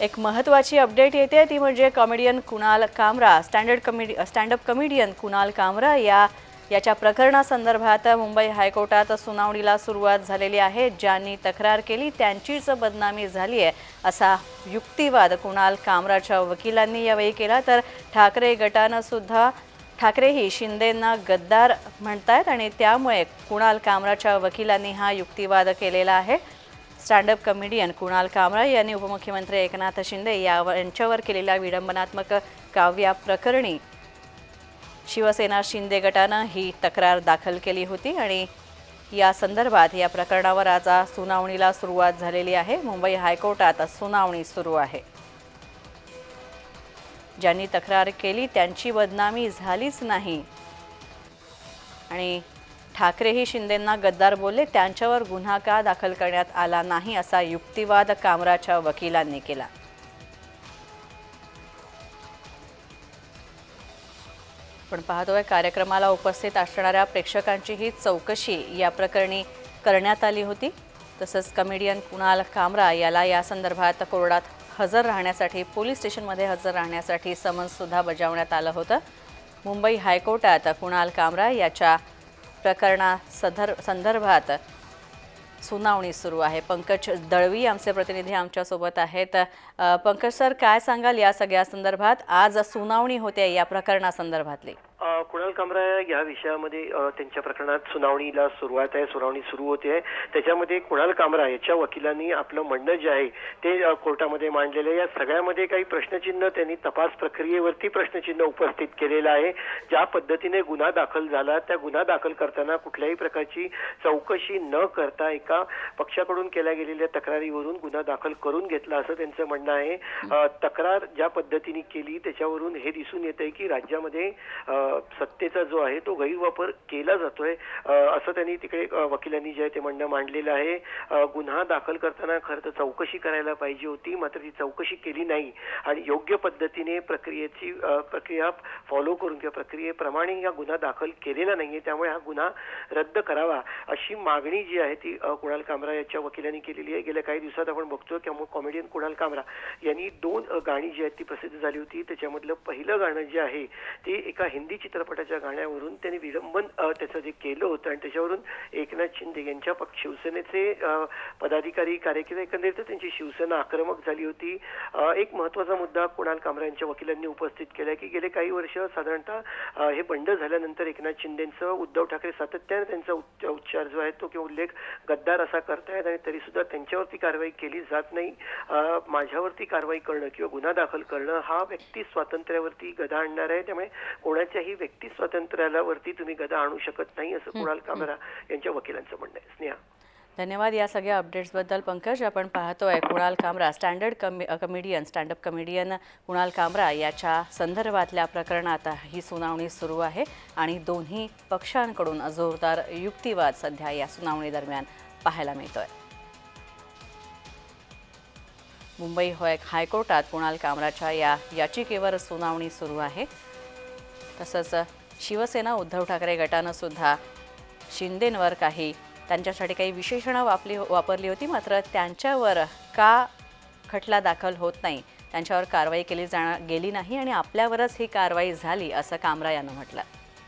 एक महत्त्वाची अपडेट येते ती म्हणजे comedian Kunal Kamra. Standard comedy standup comedian Kunal Kamra या याच्या प्रकरणासंदर्भात मुंबई हायकोर्टात सुनावणीला सुरुवात झालेली आहे. ज्यांनी तक्रार केली त्यांचीच बदनामी झाली आहे असा युक्तिवाद कुणाल कामराच्या वकिलांनी यावेळी केला. तर ठाकरे गटानं सुद्धा ठाकरेही शिंदेंना गद्दार म्हणतायत आणि त्यामुळे कुणाल कामराच्या वकिलांनी हा युक्तिवाद केलेला आहे. स्टँडअप कमेडियन कुणाल कामरा यांनी उपमुख्यमंत्री एकनाथ शिंदे यावर यांच्यावर केलेल्या विडंबनात्मक काव्या प्रकरणी शिवसेना शिंदे गटानं ही तक्रार दाखल केली होती आणि या संदर्भात या प्रकरणावर आज सुनावणीला सुरुवात झालेली आहे. मुंबई हायकोर्टात सुनावणी सुरू आहे. ज्यांनी तक्रार केली त्यांची बदनामी झालीच नाही. आणि ठाकरेही शिंदेंना गद्दार बोलले त्यांच्यावर गुन्हा का दाखल करण्यात आला नाही असा युक्तिवाद कामराच्या वकिलांनी केला. पण पाहतोय कार्यक्रमाला उपस्थित असणाऱ्या प्रेक्षकांची ही चौकशी या प्रकरणी करण्यात आली होती. तसंच कमेडियन कुणाल कामरा याला या संदर्भात कोर्टात हजर राहण्यासाठी पोलीस स्टेशनमध्ये हजर राहण्यासाठी समन्ससुद्धा बजावण्यात आलं होतं. मुंबई हायकोर्टात कुणाल कामरा याच्या प्रकरणा सदर संदर्भात सुनावणी सुरू आहे. पंकज दळवी आमचे प्रतिनिधी आमच्यासोबत आहेत. पंकज सर काय सांगाल या सगळ्या संदर्भात? आज सुनावणी होते या प्रकरणासंदर्भातली. कुणाल कामरा या विषयामध्ये त्यांच्या प्रकरणात सुनावणीला सुरुवात आहे सुनावणी सुरू होते. आहे त्याच्यामध्ये कुणाल कामरा याच्या वकिलांनी आपलं म्हणणं जे आहे ते कोर्टामध्ये मांडलेलं आहे. या सगळ्यामध्ये काही प्रश्नचिन्ह त्यांनी तपास प्रक्रियेवरती प्रश्नचिन्ह उपस्थित केलेलं आहे. ज्या पद्धतीने गुन्हा दाखल झाला त्या गुन्हा दाखल करताना कुठल्याही प्रकारची चौकशी न करता एका पक्षाकडून केल्या गेलेल्या तक्रारीवरून गुन्हा दाखल करून घेतला असं त्यांचं म्हणणं आहे. तक्रार ज्या पद्धतीने केली त्याच्यावरून हे दिसून येत आहे की राज्यामध्ये सत्तेचा जो आहे तो गैरवापर केला जातोय. असं त्यांनी तिकडे वकिलांनी जे आहे ते म्हणणं मांडलेलं आहे. गुन्हा दाखल करताना खरं तर चौकशी करायला पाहिजे होती मात्र ती चौकशी केली नाही. आणि योग्य पद्धतीने प्रक्रियेची प्रक्रिया फॉलो करून किंवा प्रक्रियेप्रमाणे हा गुन्हा दाखल केलेला नाहीये. त्यामुळे हा गुन्हा रद्द करावा अशी मागणी जी आहे ती कुणाल कामरा याच्या वकिलांनी केलेली आहे. गेल्या काही दिवसात आपण बघतो की कॉमेडियन कुणाल कामरा यांनी दोन गाणी जी आहेत ती प्रसिद्ध झाली होती. त्याच्यामधलं पहिलं गाणं जे आहे ते एका हिंदी चित्रपटाच्या गाण्यावरून त्यांनी विलंबन त्याचं जे केलं होतं आणि त्याच्यावरून एकनाथ शिंदे यांच्या पक्ष शिवसेनेचे पदाधिकारी कार्यकर्ते एकंदरीत त्यांची शिवसेना आक्रमक झाली होती. एक महत्त्वाचा मुद्दा कुणाल कामरा यांच्या वकिलांनी उपस्थित केला की गेले काही वर्ष साधारणतः हे बंड झाल्यानंतर एकनाथ शिंदेचं उद्धव ठाकरे सातत्याने त्यांचा उच्च- उच्चार जो आहे तो किंवा उल्लेख गद्दार असा करतायत आणि तरी सुद्धा त्यांच्यावरती कारवाई केली जात नाही. माझ्यावरती कारवाई करणं किंवा गुन्हा दाखल करणं हा व्यक्ती स्वातंत्र्यावरती गदा आणणार आहे. त्यामुळे कोणाच्याही व्यक्ती स्वातंत्र्याला वरती तुम्ही गदा आणू शकत नाही असं कुणाल कामरा यांच्या वकिलांचं म्हणणं आहे. स्नेहा. धन्यवाद या सगळ्या अपडेट्सबद्दल पंकज आपण पाहतोय कुणाल कामरा स्टँडर्ड कमी comedian standup comedian Kunal Kamra याच्या संदर्भातल्या प्रकरणात ही सुनावणी सुरू आहे आणि दोन्ही पक्षांकडून जोरदार युक्तिवाद सध्या या सुनावणी दरम्यान पाहायला मिळतोय. मुंबई होय हायकोर्टात कुणाल कामराच्या या याचिकेवर सुनावणी सुरू आहे. तसंच शिवसेना उद्धव ठाकरे गटानं सुद्धा शिंदेंवर काही त्यांच्यासाठी काही विशेषणं वापली वापरली होती मात्र त्यांच्यावर का खटला दाखल होत नाही? त्यांच्यावर कारवाई केली जाणार गेली नाही आणि आपल्यावरच ही कारवाई झाली असं कामरा यानं म्हटलं.